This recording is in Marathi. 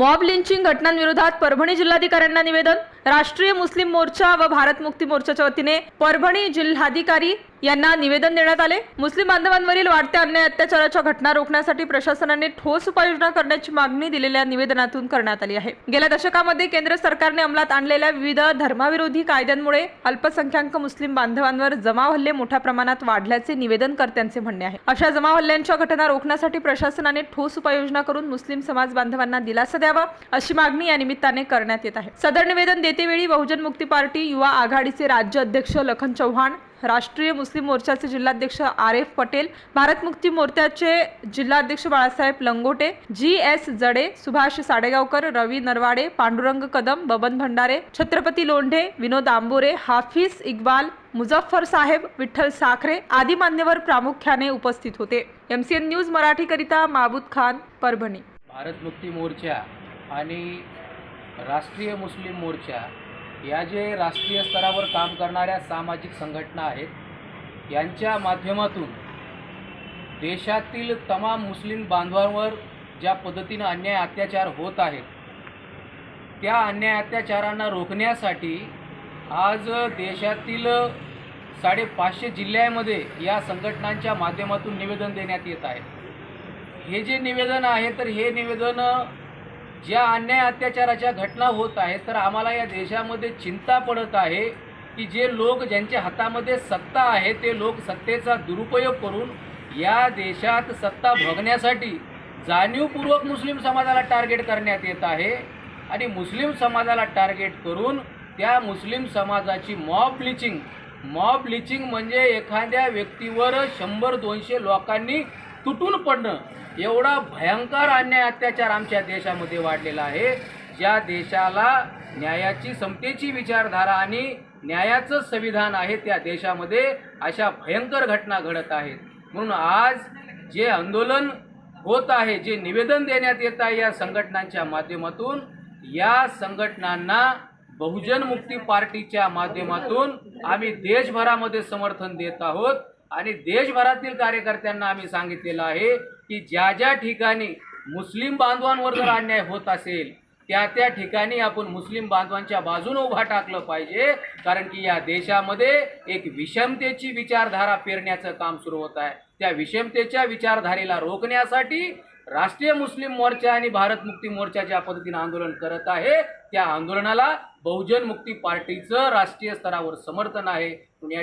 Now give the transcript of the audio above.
मॉब लिंचिंग घटनांविरोधात परभणी जिल्हाधिकाऱ्यांना निवेदन राष्ट्रीय मुस्लिम मोर्चा व भारत मुक्ती मोर्चाच्या वतीने परभणी जिल्हाधिकारी यांना निवेदन देण्यात आले. मुस्लिम बांधवांवरील वाढत्या अन्याय अत्याचाराच्या घटना रोखण्यासाठी प्रशासनाने ठोस उपाययोजना करण्याची मागणी दिलेल्या निवेदनातून करण्यात आली आहे. गेल्या दशकामध्ये केंद्र सरकारने अंमलात आणलेल्या विविध धर्माविरोधी कायद्यांमुळे अल्पसंख्याक मुस्लिम बांधवांवर जमाव हल्ले मोठ्या प्रमाणात वाढल्याचे निवेदनकर्त्यांचे म्हणणे आहे. अशा जमाव हल्ल्यांच्या घटना रोखण्यासाठी प्रशासनाने ठोस उपाययोजना करून मुस्लिम समाज बांधवांना दिलासा द्यावा अशी मागणी या निमित्ताने करण्यात येत आहे. सदर निवेदन देतेवेळी बहुजन मुक्ती पार्टी युवा आघाडीचे राज्य अध्यक्ष लखन चव्हाण राष्ट्रीय मुस्लिम मोर्चाचे जिल्हाध्यक्ष आर एफ पटेल भारत मुक्ती मोर्चाचे जिल्हाध्यक्ष बाळासाहेब लंगोटे जी एस जडे सुभाष साडेगावकर रवी नरवाडे पांडुरंग कदम बबन भंडारे छत्रपती लोंढे विनोद आंबोरे हाफिज इक्बाल मुझफ्फर साहेब विठ्ठल साखरे आदी मान्यवर प्रामुख्याने उपस्थित होते. एमसीएन न्यूज मराठीकरिता माबूद खान परभणी. भारत मुक्ती मोर्चा आणि राष्ट्रीय मुस्लिम मोर्चा या जे राष्ट्रीय स्तरावर काम करणाऱ्या सामाजिक संघटना आहेत यांच्या माध्यमातून देशातील तमाम मुस्लिम बांधवांवर ज्या पद्धतीनं अन्याय अत्याचार होत आहेत त्या अन्याय अत्याचारांना रोखण्यासाठी आज देशातील साडेपाचशे जिल्ह्यामध्ये या संघटनांच्या माध्यमातून निवेदन देण्यात येत आहे. हे जे निवेदन आहे तर हे निवेदन ज्या अन्याय अत्याचाराच्या घटना होत आहेत तर आम्हाला या देशामध्ये चिंता पडत आहे की जे लोक ज्यांच्या हातामध्ये सत्ता आहे ते लोक सत्तेचा दुरुपयोग करून या देशात सत्ता भोगण्यासाठी जाणीवपूर्वक मुस्लिम समाजाला टार्गेट करण्यात येत आहे आणि मुस्लिम समाजाला टार्गेट करून त्या मुस्लिम समाजाची मॉब ब्लिचिंग मॉब ब्लिचिंग म्हणजे एखाद्या व्यक्तीवर शंभर दोनशे लोकांनी तुटून पडणं एवढा भयंकर अन्याय अत्याचार आमच्या देशामध्ये वाढलेला आहे. ज्या देशाला न्यायाची समतेची विचारधारा आणि न्यायाचं संविधान आहे त्या देशामध्ये अशा भयंकर घटना घडत आहेत. म्हणून आज जे आंदोलन होत आहे जे निवेदन देण्यात येत आहे या संघटनांच्या माध्यमातून या संघटनांना बहुजन मुक्ती पार्टीच्या माध्यमातून आम्ही देशभरामध्ये समर्थन देत आहोत. आणि देशभरातील कार्यकर्त्यांना आम्ही सांगितलेलं आहे की ज्या ज्या ठिकाणी मुस्लिम बांधवांवर जर अन्याय होत असेल त्या त्या ठिकाणी आपण मुस्लिम बांधवांच्या बाजूने उभा टाकलं पाहिजे. कारण की या देशामध्ये एक विषमतेची विचारधारा पेरण्याचं काम सुरू होत आहे. त्या विषमतेच्या विचारधारेला रोखण्यासाठी राष्ट्रीय मुस्लिम मोर्चा आणि भारत मुक्ती मोर्चा ज्या पद्धतीनं आंदोलन करत आहे त्या आंदोलनाला बहुजन मुक्ती पार्टीचं राष्ट्रीय स्तरावर समर्थन आहे. या